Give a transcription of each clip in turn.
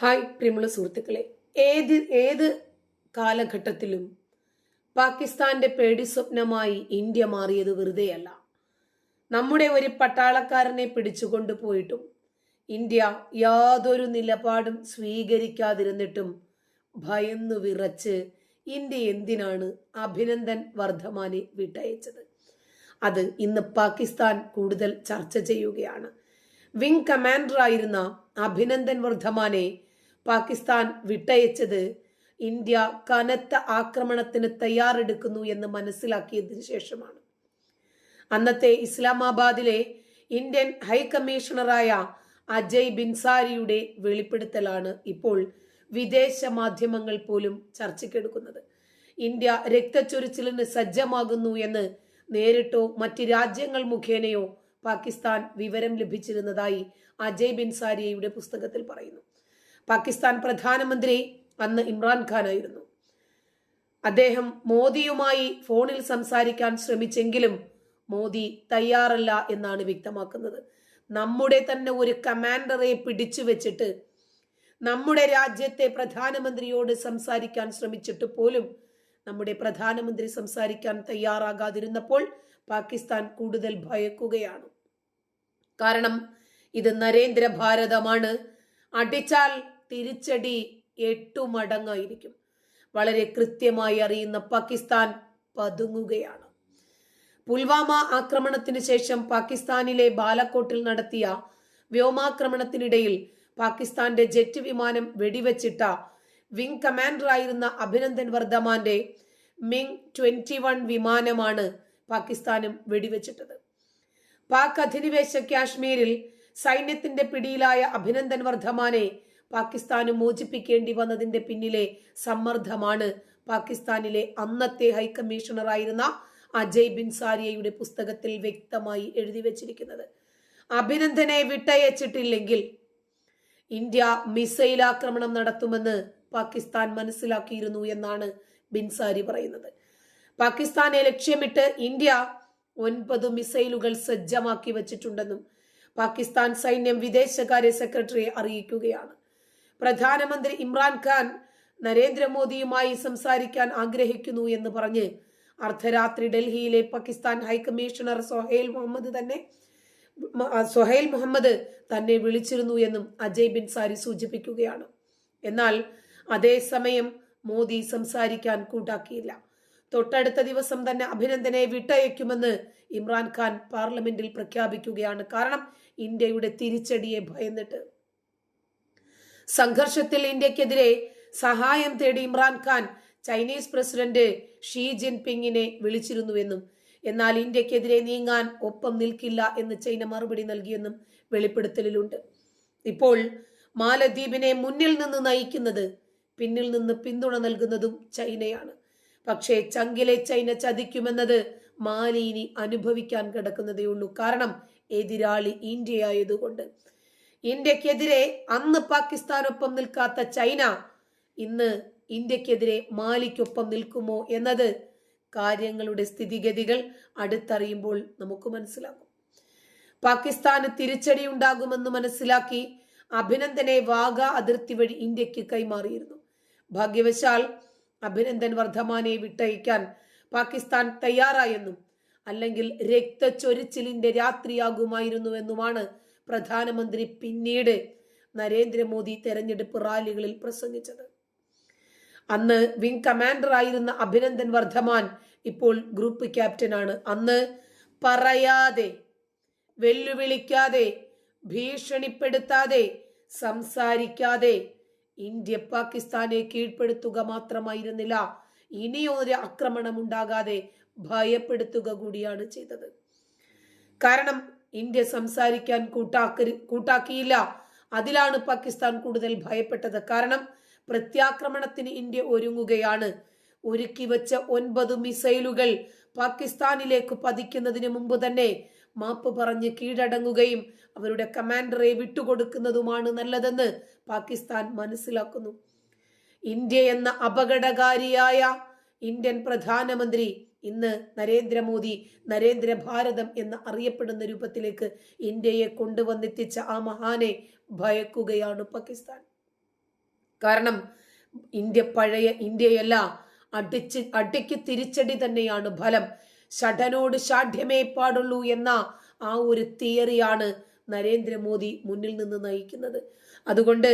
Hi പ്രിയമുള്ള സുഹൃത്തുക്കളെ. ഏത് ഏത് കാലഘട്ടത്തിലും പാകിസ്ഥാന്റെ പേടി സ്വപ്നമായി ഇന്ത്യ മാറിയത് വെറുതെയല്ല. നമ്മുടെ ഒരു പട്ടാളക്കാരനെ പിടിച്ചുകൊണ്ട് പോയിട്ടും ഇന്ത്യ യാതൊരു നിലപാടും സ്വീകരിക്കാതിരുന്നിട്ടും ഭയന്നു വിറച്ച് ഇന്ത്യ എന്തിനാണ് അഭിനന്ദൻ വർദ്ധമാനെ വിട്ടയച്ചത്? അത് ഇന്ന് പാകിസ്ഥാൻ കൂടുതൽ ചർച്ച ചെയ്യുകയാണ്. വിംഗ് കമാൻഡറായിരുന്ന അഭിനന്ദൻ വർദ്ധമാനെ പാകിസ്ഥാൻ വിട്ടയച്ചത് ഇന്ത്യ കനത്ത ആക്രമണത്തിന് തയ്യാറെടുക്കുന്നു എന്ന് മനസ്സിലാക്കിയതിനു ശേഷമാണ്. അന്നത്തെ ഇസ്ലാമാബാദിലെ ഇന്ത്യൻ ഹൈക്കമ്മീഷണറായ അജയ് ബിൻസാരിയുടെ വെളിപ്പെടുത്തലാണ് ഇപ്പോൾ വിദേശ മാധ്യമങ്ങൾ പോലും ചർച്ചയ്ക്കെടുക്കുന്നത്. ഇന്ത്യ രക്തച്ചൊരിച്ചിലിന് സജ്ജമാകുന്നു എന്ന് നേരിട്ടോ മറ്റ് രാജ്യങ്ങൾ മുഖേനയോ പാകിസ്ഥാൻ വിവരം ലഭിച്ചിരുന്നതായി അജയ് ബിൻസാരിയയുടെ പുസ്തകത്തിൽ പറയുന്നു. പാകിസ്ഥാൻ പ്രധാനമന്ത്രി അന്ന് ഇമ്രാൻഖാനായിരുന്നു അദ്ദേഹം മോദിയുമായി ഫോണിൽ സംസാരിക്കാൻ ശ്രമിച്ചെങ്കിലും മോദി തയ്യാറല്ല എന്നാണ് വ്യക്തമാക്കുന്നത്. നമ്മുടെ തന്നെ ഒരു കമാൻഡറെ പിടിച്ചു വെച്ചിട്ട് നമ്മുടെ രാജ്യത്തെ പ്രധാനമന്ത്രിയോട് സംസാരിക്കാൻ ശ്രമിച്ചിട്ട് പോലും നമ്മുടെ പ്രധാനമന്ത്രി സംസാരിക്കാൻ തയ്യാറാകാതിരുന്നപ്പോൾ പാകിസ്ഥാൻ കൂടുതൽ ഭയക്കുകയാണ്. കാരണം ഇത് നരേന്ദ്ര ഭാരതമാണ് അടിച്ചാൽ തിരിച്ചടി എട്ടു മടങ്ങായിരിക്കും വളരെ കൃത്യമായി അറിയുന്ന പാകിസ്ഥാൻ പതുങ്ങുകയാണ്. പുൽവാമ ആക്രമണത്തിന് ശേഷം പാകിസ്ഥാനിലെ ബാലക്കോട്ടിൽ നടത്തിയ വ്യോമാക്രമണത്തിനിടയിൽ പാകിസ്ഥാന്റെ ജെറ്റ് വിമാനം വെടിവെച്ചിട്ട വിംഗ് കമാൻഡറായിരുന്ന അഭിനന്ദൻ വർദ്ധമാന്റെ മിങ് ട്വന്റി വൺ വിമാനമാണ് പാകിസ്ഥാനും വെടിവെച്ചിട്ടത്. പാക് അധിനിവേശ കാശ്മീരിൽ സൈന്യത്തിന്റെ പിടിയിലായ അഭിനന്ദൻ വർദ്ധമാനെ പാകിസ്ഥാന് മോചിപ്പിക്കേണ്ടി വന്നതിന്റെ പിന്നിലെ സമ്മർദ്ദമാണ് പാകിസ്ഥാനിലെ അന്നത്തെ ഹൈക്കമ്മീഷണറായിരുന്ന അജയ് ബിൻസാരിയയുടെ പുസ്തകത്തിൽ വ്യക്തമായി എഴുതി വച്ചിരിക്കുന്നത്. അഭിനന്ദനെ വിട്ടയച്ചിട്ടില്ലെങ്കിൽ ഇന്ത്യ മിസൈൽ ആക്രമണം നടത്തുമെന്ന് പാകിസ്ഥാൻ മനസ്സിലാക്കിയിരുന്നു എന്നാണ് ബിൻസാരി പറയുന്നത്. പാകിസ്ഥാനെ ലക്ഷ്യമിട്ട് ഇന്ത്യ ഒൻപത് മിസൈലുകൾ സജ്ജമാക്കി വച്ചിട്ടുണ്ടെന്നും പാകിസ്ഥാൻ സൈന്യം വിദേശകാര്യ സെക്രട്ടറിയെ അറിയിക്കുകയാണ്. പ്രധാനമന്ത്രി ഇമ്രാൻഖാൻ നരേന്ദ്രമോദിയുമായി സംസാരിക്കാൻ ആഗ്രഹിക്കുന്നു എന്ന് പറഞ്ഞ് അർദ്ധരാത്രി ഡൽഹിയിലെ പാകിസ്ഥാൻ ഹൈക്കമ്മീഷണർ സൊഹൈൽ മുഹമ്മദ് തന്നെ സൊഹൈൽ മുഹമ്മദ് തന്നെ വിളിച്ചിരുന്നു എന്നും അജയ് ബിൻസാരി സൂചിപ്പിക്കുകയാണ്. എന്നാൽ അതേസമയം മോദി സംസാരിക്കാൻ കൂട്ടാക്കിയില്ല. തൊട്ടടുത്ത ദിവസം തന്നെ അഭിനന്ദനെ വിട്ടയക്കുമെന്ന് ഇമ്രാൻഖാൻ പാർലമെന്റിൽ പ്രഖ്യാപിക്കുകയാണ്. കാരണം ഇന്ത്യയുടെ തിരിച്ചടിയെ ഭയന്നിട്ട്. സംഘർഷത്തിൽ ഇന്ത്യക്കെതിരെ സഹായം തേടി ഇമ്രാൻഖാൻ ചൈനീസ് പ്രസിഡന്റ് ഷീ ജിൻപിങ്ങിനെ വിളിച്ചിരുന്നുവെന്നും എന്നാൽ ഇന്ത്യക്കെതിരെ നീങ്ങാൻ ഒപ്പം നിൽക്കില്ല എന്ന് ചൈന മറുപടി നൽകിയെന്നും വെളിപ്പെടുത്തലിലുണ്ട്. ഇപ്പോൾ മാലദ്വീപിനെ മുന്നിൽ നിന്ന് നയിക്കുന്നത് പിന്നിൽ നിന്ന് പിന്തുണ നൽകുന്നതും ചൈനയാണ്. പക്ഷേ ചങ്കിലെ ചൈന ചതിക്കുമെന്നത് മാലിനി അനുഭവിക്കാൻ കിടക്കുന്നതേയുള്ളൂ. കാരണം എതിരാളി ഇന്ത്യയായതുകൊണ്ട്. ഇന്ത്യക്കെതിരെ അന്ന് പാകിസ്ഥാനൊപ്പം നിൽക്കാത്ത ചൈന ഇന്ന് ഇന്ത്യക്കെതിരെ മാലിക്കൊപ്പം നിൽക്കുമോ എന്നത് കാര്യങ്ങളുടെ സ്ഥിതിഗതികൾ അടുത്തറിയുമ്പോൾ നമുക്ക് മനസ്സിലാകും. പാകിസ്ഥാന് തിരിച്ചടി ഉണ്ടാകുമെന്ന് മനസ്സിലാക്കി അഭിനന്ദനെ വാഗ അതിർത്തി വഴി ഇന്ത്യയ്ക്ക് കൈമാറിയിരുന്നു. ഭാഗ്യവശാൽ അഭിനന്ദൻ വർദ്ധമാനെ വിട്ടയക്കാൻ പാകിസ്ഥാൻ തയ്യാറായെന്നും അല്ലെങ്കിൽ രക്തച്ചൊരിച്ചിലിന്റെ രാത്രിയാകുമായിരുന്നുവെന്നുമാണ് പ്രധാനമന്ത്രി പിന്നീട് നരേന്ദ്രമോദി തെരഞ്ഞെടുപ്പ് റാലികളിൽ പ്രസംഗിച്ചത്. അന്ന് വിംഗ് കമാൻഡർ ആയിരുന്ന അഭിനന്ദൻ വർദ്ധമാൻ ഇപ്പോൾ ഗ്രൂപ്പ് ക്യാപ്റ്റനാണ് അന്ന് പറയാതെ വെല്ലുവിളിക്കാതെ ഭീഷണിപ്പെടുത്താതെ സംസാരിക്കാതെ ഇന്ത്യ പാകിസ്ഥാനെ കീഴ്പ്പെടുത്തുക മാത്രമായിരുന്നില്ല. ഇനിയൊരു ആക്രമണം ഉണ്ടാകാതെ ഭയപ്പെടുത്തുക കൂടിയാണ് ചെയ്തത്. കാരണം ഇന്ത്യ സംസാരിക്കാൻ കൂട്ടാക്കരു കൂട്ടാക്കിയില്ല. അതിലാണ് പാകിസ്ഥാൻ കൂടുതൽ ഭയപ്പെട്ടത്. കാരണം പ്രത്യാക്രമണത്തിന് ഇന്ത്യ ഒരുങ്ങുകയാണ്. ഒരുക്കി വെച്ച ഒൻപത് മിസൈലുകൾ പാകിസ്ഥാനിലേക്ക് പതിക്കുന്നതിന് മുമ്പ് തന്നെ മാപ്പ് പറഞ്ഞ് കീഴടങ്ങുകയും അവരുടെ കമാൻഡറെ വിട്ടുകൊടുക്കുന്നതുമാണ് നല്ലതെന്ന് പാകിസ്ഥാൻ മനസ്സിലാക്കുന്നു. ഇന്ത്യ എന്ന അപകടകാരിയായ ഇന്ത്യൻ പ്രധാനമന്ത്രി ഇന്ന് നരേന്ദ്രമോദി നരേന്ദ്ര ഭാരതം എന്ന് അറിയപ്പെടുന്ന രൂപത്തിലേക്ക് ഇന്ത്യയെ കൊണ്ടുവന്നെത്തിച്ച ആ മഹാനെ ഭയക്കുകയാണ് പാകിസ്ഥാൻ. കാരണം ഇന്ത്യ പഴയ ഇന്ത്യയല്ല അടിച്ച് അടിക്ക് തിരിച്ചടി തന്നെയാണ് ഫലം. ഷഠനോട് ഷാഠ്യമേ പാടുള്ളൂ എന്ന ആ ഒരു തിയറിയാണ് നരേന്ദ്രമോദി മുന്നിൽ നിന്ന് നയിക്കുന്നത്. അതുകൊണ്ട്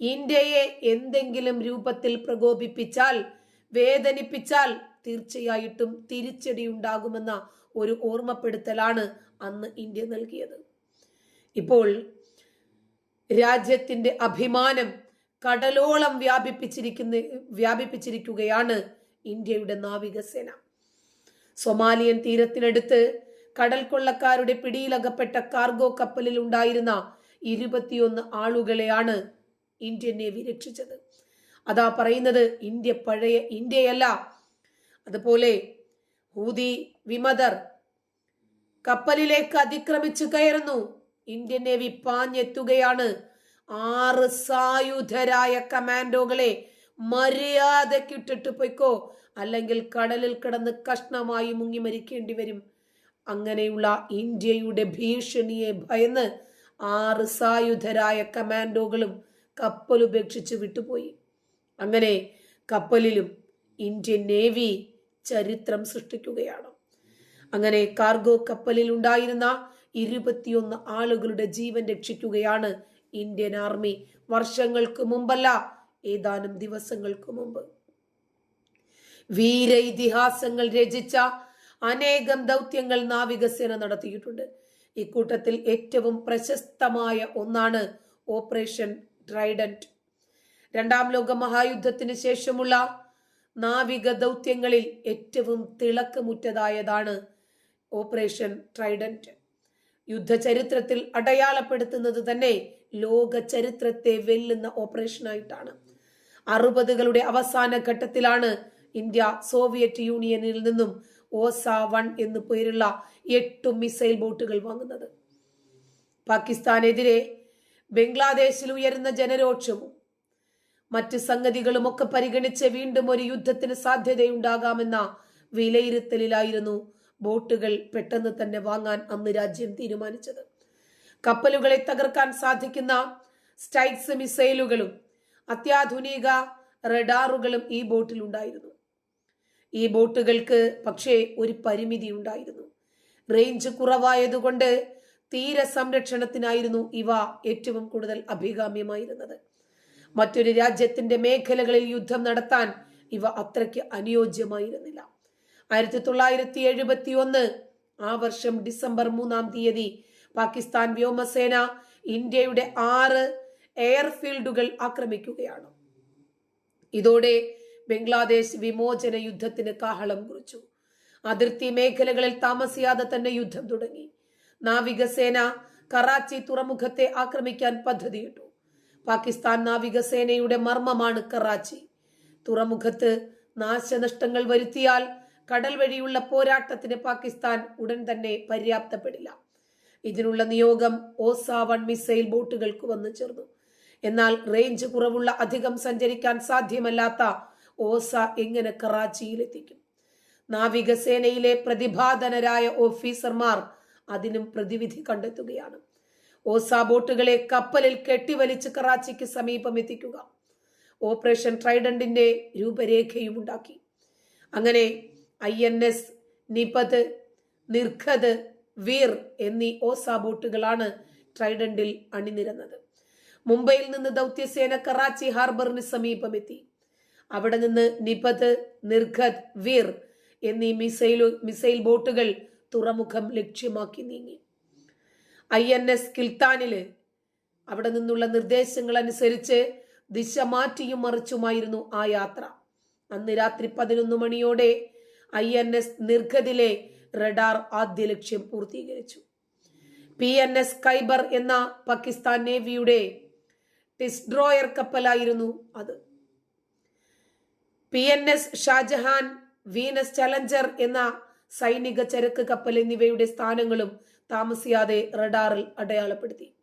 ഇന്ത്യയെ എന്തെങ്കിലും രൂപത്തിൽ പ്രകോപിപ്പിച്ചാൽ വേദനിപ്പിച്ചാൽ തീർച്ചയായിട്ടും തിരിച്ചടിയുണ്ടാകുമെന്ന ഒരു ഓർമ്മപ്പെടുത്തലാണ് അന്ന് ഇന്ത്യ നൽകിയത്. ഇപ്പോൾ രാജ്യത്തിന്റെ അഭിമാനം കടലോളം വ്യാപിപ്പിച്ചിരിക്കുന്ന വ്യാപിപ്പിച്ചിരിക്കുകയാണ് ഇന്ത്യയുടെ നാവികസേന. സൊമാലിയൻ തീരത്തിനടുത്ത് കടൽ കൊള്ളക്കാരുടെ പിടിയിലകപ്പെട്ട കാർഗോ കപ്പലിൽ ഉണ്ടായിരുന്ന ഇരുപത്തിയൊന്ന് ആളുകളെയാണ് ഇന്ത്യൻ നേവി രക്ഷിച്ചത്. അതാ പറയുന്നത് ഇന്ത്യ പഴയ ഇന്ത്യയല്ല അതുപോലെ ഹൂതി വിമതർ കപ്പലിലേക്ക് അതിക്രമിച്ചു കയറുന്നു. ഇന്ത്യൻ നേവി പാഞ്ഞെത്തുകയാണ്. ആറ് സായുധരായ കമാൻഡോകളെ മര്യാദക്കിട്ടിട്ട് പൊയ്ക്കോ. അല്ലെങ്കിൽ കടലിൽ കിടന്ന് കഷ്ണമായി മുങ്ങി മരിക്കേണ്ടി വരും. അങ്ങനെയുള്ള ഇന്ത്യയുടെ ഭീഷണിയെ ഭയന്ന് ആറ് സായുധരായ കമാൻഡോകളും കപ്പൽ ഉപേക്ഷിച്ച് വിട്ടുപോയി. അങ്ങനെ കപ്പലിലും ഇന്ത്യൻ നേവി ചരിത്രം സൃഷ്ടിക്കുകയാണ്. അങ്ങനെ കാർഗോ കപ്പലിൽ ഉണ്ടായിരുന്ന ഇരുപത്തിയൊന്ന് ആളുകളുടെ ജീവൻ രക്ഷിക്കുകയാണ് ഇന്ത്യൻ ആർമി വർഷങ്ങൾക്ക് മുമ്പല്ല ഏതാനും ദിവസങ്ങൾക്ക് മുമ്പ്. വീര ഇതിഹാസങ്ങൾ രചിച്ച അനേകം ദൗത്യങ്ങൾ നാവികസേന നടത്തിയിട്ടുണ്ട്. ഇക്കൂട്ടത്തിൽ ഏറ്റവും പ്രശസ്തമായ ഒന്നാണ് ഓപ്പറേഷൻ ട്രൈഡന്റ്. രണ്ടാം ലോക മഹായുദ്ധത്തിന് ശേഷമുള്ള നാവിക ദൗത്യങ്ങളിൽ ഏറ്റവും തിളക്കമുറ്റതായതാണ് ഓപ്പറേഷൻ ട്രൈഡന്റ്. യുദ്ധചരിത്രത്തിൽ അടയാളപ്പെടുത്തുന്നത് തന്നെ ലോക ചരിത്രത്തെ വെല്ലുന്ന ഓപ്പറേഷനായിട്ടാണ്. അറുപതുകളുടെ അവസാന ഘട്ടത്തിലാണ് ഇന്ത്യ സോവിയറ്റ് യൂണിയനിൽ നിന്നും ഓസ വൺ എന്നു പേരുള്ള എട്ട് മിസൈൽ ബോട്ടുകൾ വാങ്ങുന്നത്. പാകിസ്ഥാനെതിരെ ബംഗ്ലാദേശിൽ ഉയരുന്ന ജനരോക്ഷവും മറ്റ് സംഗതികളുമൊക്കെ പരിഗണിച്ച് വീണ്ടും ഒരു യുദ്ധത്തിന് സാധ്യതയുണ്ടാകാമെന്ന വിലയിരുത്തലിലായിരുന്നു ബോട്ടുകൾ പെട്ടെന്ന് തന്നെ വാങ്ങാൻ അന്ന് രാജ്യം തീരുമാനിച്ചത്. കപ്പലുകളെ തകർക്കാൻ സാധിക്കുന്ന സ്റ്റൈക്സ് മിസൈലുകളും അത്യാധുനിക റഡാറുകളും ഈ ബോട്ടിൽ ഉണ്ടായിരുന്നു. ഈ ബോട്ടുകൾക്ക് പക്ഷേ ഒരു പരിമിതി ഉണ്ടായിരുന്നു. റേഞ്ച് കുറവായതുകൊണ്ട് തീര സംരക്ഷണത്തിനായിരുന്നു ഇവ ഏറ്റവും കൂടുതൽ അഭികാമ്യമായിരുന്നത്. മറ്റൊരു രാജ്യത്തിന്റെ മേഖലകളിൽ യുദ്ധം നടത്താൻ ഇവ അത്രയ്ക്ക് അനുയോജ്യമായിരുന്നില്ല. ആയിരത്തി തൊള്ളായിരത്തി എഴുപത്തി ഒന്ന് ആ വർഷം ഡിസംബർ മൂന്നാം തീയതി പാകിസ്ഥാൻ വ്യോമസേന ഇന്ത്യയുടെ ആറ് എയർഫീൽഡുകൾ ആക്രമിക്കുകയാണ്. ഇതോടെ ബംഗ്ലാദേശ് വിമോചന യുദ്ധത്തിന് കാഹളം കുറിച്ചു. അതിർത്തി മേഖലകളിൽ താമസിയാതെ തന്നെ യുദ്ധം തുടങ്ങി. നാവികസേന കറാച്ചി തുറമുഖത്തെ ആക്രമിക്കാൻ പദ്ധതിയിട്ടു. പാകിസ്ഥാൻ നാവികസേനയുടെ മർമ്മമാണ് കറാച്ചി. തുറമുഖത്ത് നാശനഷ്ടങ്ങൾ വരുത്തിയാൽ കടൽ വഴിയുള്ള പോരാട്ടത്തിന് പാകിസ്ഥാൻ ഉടൻ തന്നെ പര്യാപ്തപ്പെടില്ല. ഇതിനുള്ള നിയോഗം ഓസ വൺ മിസൈൽ ബോട്ടുകൾക്ക് വന്നു ചേർന്നു. എന്നാൽ റേഞ്ച് കുറവുള്ള അധികം സഞ്ചരിക്കാൻ സാധ്യമല്ലാത്ത ഓസ എങ്ങനെ കറാച്ചിയിലെത്തിക്കും? നാവികസേനയിലെ പ്രതിഭാധനരായ ഓഫീസർമാർ അതിനും പ്രതിവിധി കണ്ടെത്തുകയാണ്. ഓസ ബോട്ടുകളെ കപ്പലിൽ കെട്ടിവലിച്ച് കറാച്ചിക്ക് സമീപം എത്തിക്കുക. ഓപ്പറേഷൻ ട്രൈഡന്റിന്റെ രൂപരേഖയും ഉണ്ടാക്കി. അങ്ങനെ I N S Nipat Nirghat Veer എന്നീ ഓസ ബോട്ടുകളാണ് ട്രൈഡന്റിൽ അണിനിരന്നത്. മുംബൈയിൽ നിന്ന് ദൗത്യസേന കറാച്ചി ഹാർബറിന് സമീപമെത്തി അവിടെ നിന്ന് നിപത് നിർഖത് വീർ എന്നീ മിസൈലു മിസൈൽ ബോട്ടുകൾ തുറമുഖം ലക്ഷ്യമാക്കി നീങ്ങി. ഐ എൻ എസ് കിൽത്താനിൽ. അവിടെ നിന്നുള്ള നിർദ്ദേശങ്ങൾ അനുസരിച്ച് ദിശ മാറ്റിയും മറിച്ചുമായിരുന്നു ആ യാത്ര. അന്ന് രാത്രി പതിനൊന്ന് മണിയോടെ ഐ എൻ എസ് നിർഗതിലെ റഡാർ ആദ്യ ലക്ഷ്യം പൂർത്തീകരിച്ചു. പി എൻ എസ് കൈബർ എന്ന പാകിസ്ഥാൻ നേവിയുടെ ടിസ്ഡ്രോയർ കപ്പലായിരുന്നു അത്. P N S Shahjahan Venus Challenger എന്ന സൈനിക ചരക്ക് കപ്പൽ എന്നിവയുടെ സ്ഥാനങ്ങളും താമസിയാതെ റഡാറിൽ അടയാളപ്പെടുത്തി.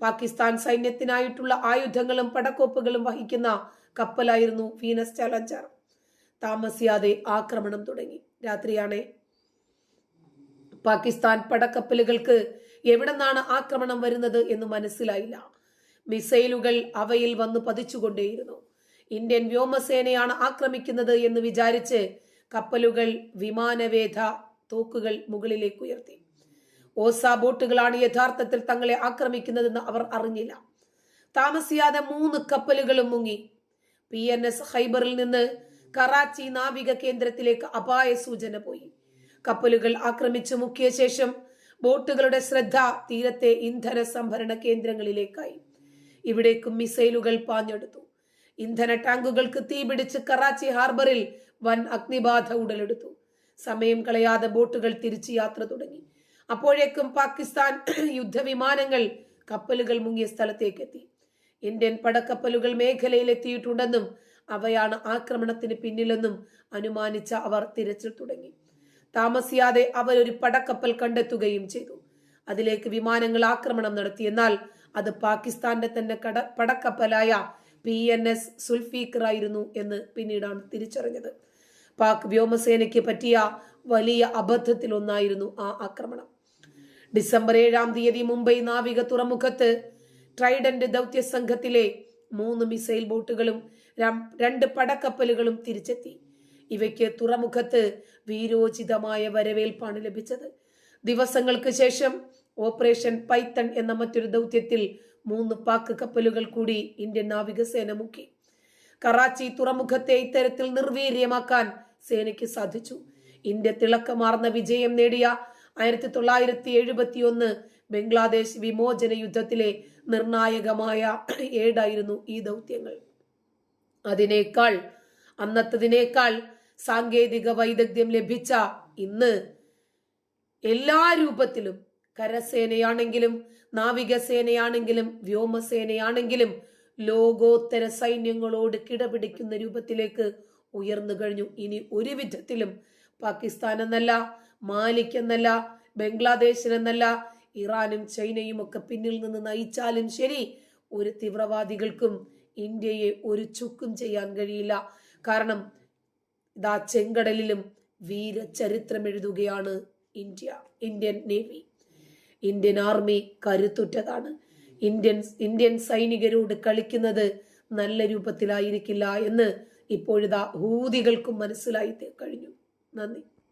പാകിസ്ഥാൻ സൈന്യത്തിനായിട്ടുള്ള ആയുധങ്ങളും പടക്കോപ്പുകളും വഹിക്കുന്ന കപ്പലായിരുന്നു വീനസ് ചലഞ്ചർ. താമസിയാതെ ആക്രമണം തുടങ്ങി. രാത്രിയാണ് പാകിസ്ഥാൻ പടക്കപ്പലുകൾക്ക് എവിടെ നിന്നാണ് ആക്രമണം വരുന്നത് എന്ന് മനസ്സിലായില്ല. മിസൈലുകൾ അവയിൽ വന്ന് പതിച്ചുകൊണ്ടേയിരുന്നു. ഇന്ത്യൻ വ്യോമസേനയാണ് ആക്രമിക്കുന്നത് എന്ന് വിചാരിച്ച് കപ്പലുകൾ വിമാനവേധ തോക്കുകൾ മുകളിലേക്ക് ഉയർത്തി. ഓസ ബോട്ടുകളാണ് യഥാർത്ഥത്തിൽ തങ്ങളെ ആക്രമിക്കുന്നതെന്ന് അവർ അറിഞ്ഞില്ല. താമസിയാതെ മൂന്ന് കപ്പലുകളും മുങ്ങി. പി എൻ എസ് ഹൈബറിൽ നിന്ന് കറാച്ചി നാവിക കേന്ദ്രത്തിലേക്ക് അപായ സൂചന പോയി. കപ്പലുകൾ ആക്രമിച്ചു മുക്കിയ ശേഷം ബോട്ടുകളുടെ ശ്രദ്ധ തീരത്തെ ഇന്ധന സംഭരണ കേന്ദ്രങ്ങളിലേക്കായി. ഇവിടേക്കും മിസൈലുകൾ പാഞ്ഞെടുത്തു. ഇന്ധന ടാങ്കുകൾക്ക് തീപിടിച്ച് കറാച്ചി ഹാർബറിൽ വൻ അഗ്നിബാധ ഉടലെടുത്തു. സമയം കളയാതെ ബോട്ടുകൾ തിരിച്ച് യാത്ര തുടങ്ങി. അപ്പോഴേക്കും പാകിസ്ഥാൻ യുദ്ധവിമാനങ്ങൾ കപ്പലുകൾ മുങ്ങിയ സ്ഥലത്തേക്ക് എത്തി ഇന്ത്യൻ പടക്കപ്പലുകൾ മേഖലയിൽ എത്തിയിട്ടുണ്ടെന്നും അവയാണ് ആക്രമണത്തിന് പിന്നിലെന്നും അനുമാനിച്ച അവർ തിരച്ചിൽ തുടങ്ങി. താമസിയാതെ അവർ ഒരു പടക്കപ്പൽ കണ്ടെത്തുകയും ചെയ്തു. അതിലേക്ക് വിമാനങ്ങൾ ആക്രമണം നടത്തി. എന്നാൽ അത് പാകിസ്ഥാന്റെ തന്നെ കട പടക്കപ്പലായ പി എൻ എസ് സുൽഫീഖർ ആയിരുന്നു എന്ന് പിന്നീടാണ് തിരിച്ചറിഞ്ഞത്. പാക് വ്യോമസേനയ്ക്ക് പറ്റിയ വലിയ അബദ്ധത്തിലൊന്നായിരുന്നു ആ ആക്രമണം. ഡിസംബർ ഏഴാം തീയതി മുംബൈ നാവിക തുറമുഖത്ത് ട്രൈഡന്റ് ദൗത്യ സംഘത്തിലെ മൂന്ന് മിസൈൽ ബോട്ടുകളും രണ്ട് പടക്കപ്പലുകളും തിരിച്ചെത്തി. ഇവയ്ക്ക് തുറമുഖത്ത് വീരോചിതമായ വരവേൽപ്പാണ് ലഭിച്ചത്. ദിവസങ്ങൾക്ക് ശേഷം ഓപ്പറേഷൻ പൈത്തൺ എന്ന മറ്റൊരു ദൗത്യത്തിൽ മൂന്ന് പാക്ക് കപ്പലുകൾ കൂടി ഇന്ത്യൻ നാവികസേന മുക്കി. കറാച്ചി തുറമുഖത്തെ ഇത്തരത്തിൽ നിർവീര്യമാക്കാൻ സേനയ്ക്ക് സാധിച്ചു. ഇന്ത്യ തിളക്കമാർന്ന വിജയം നേടിയ ആയിരത്തി തൊള്ളായിരത്തി എഴുപത്തി ഒന്ന് ബംഗ്ലാദേശ് വിമോചന യുദ്ധത്തിലെ നിർണായകമായ ഏടായിരുന്നു ഈ ദൗത്യങ്ങൾ. അതിനേക്കാൾ അന്നത്തതിനേക്കാൾ സാങ്കേതിക വൈദഗ്ധ്യം ലഭിച്ച ഇന്ന് എല്ലാ രൂപത്തിലും കരസേനയാണെങ്കിലും നാവികസേനയാണെങ്കിലും വ്യോമസേനയാണെങ്കിലും ലോകോത്തര സൈന്യങ്ങളോട് കിടപിടിക്കുന്ന രൂപത്തിലേക്ക് ഉയർന്നു കഴിഞ്ഞു. ഇനി ഒരു വിധത്തിലും പാകിസ്ഥാൻ എന്നല്ല മാലിക് എന്നല്ല ബംഗ്ലാദേശിൽ എന്നല്ല ഇറാനും ചൈനയും ഒക്കെ പിന്നിൽ നിന്ന് നയിച്ചാലും ശരി ഒരു തീവ്രവാദികൾക്കും ഇന്ത്യയെ ഒരു ചുക്കും ചെയ്യാൻ കഴിയില്ല. കാരണം ഇതാ ചെങ്കടലിലും വീരചരിത്രം എഴുതുകയാണ് India Indian navy. Indian army കരുത്തുറ്റതാണ്. Indian Indian സൈനികരോട് കളിക്കുന്നത് നല്ല രൂപത്തിലായിരിക്കില്ല എന്ന് ഇപ്പോഴിതാ ഹൂതികൾക്കും മനസ്സിലായി കഴിഞ്ഞു. നന്ദി.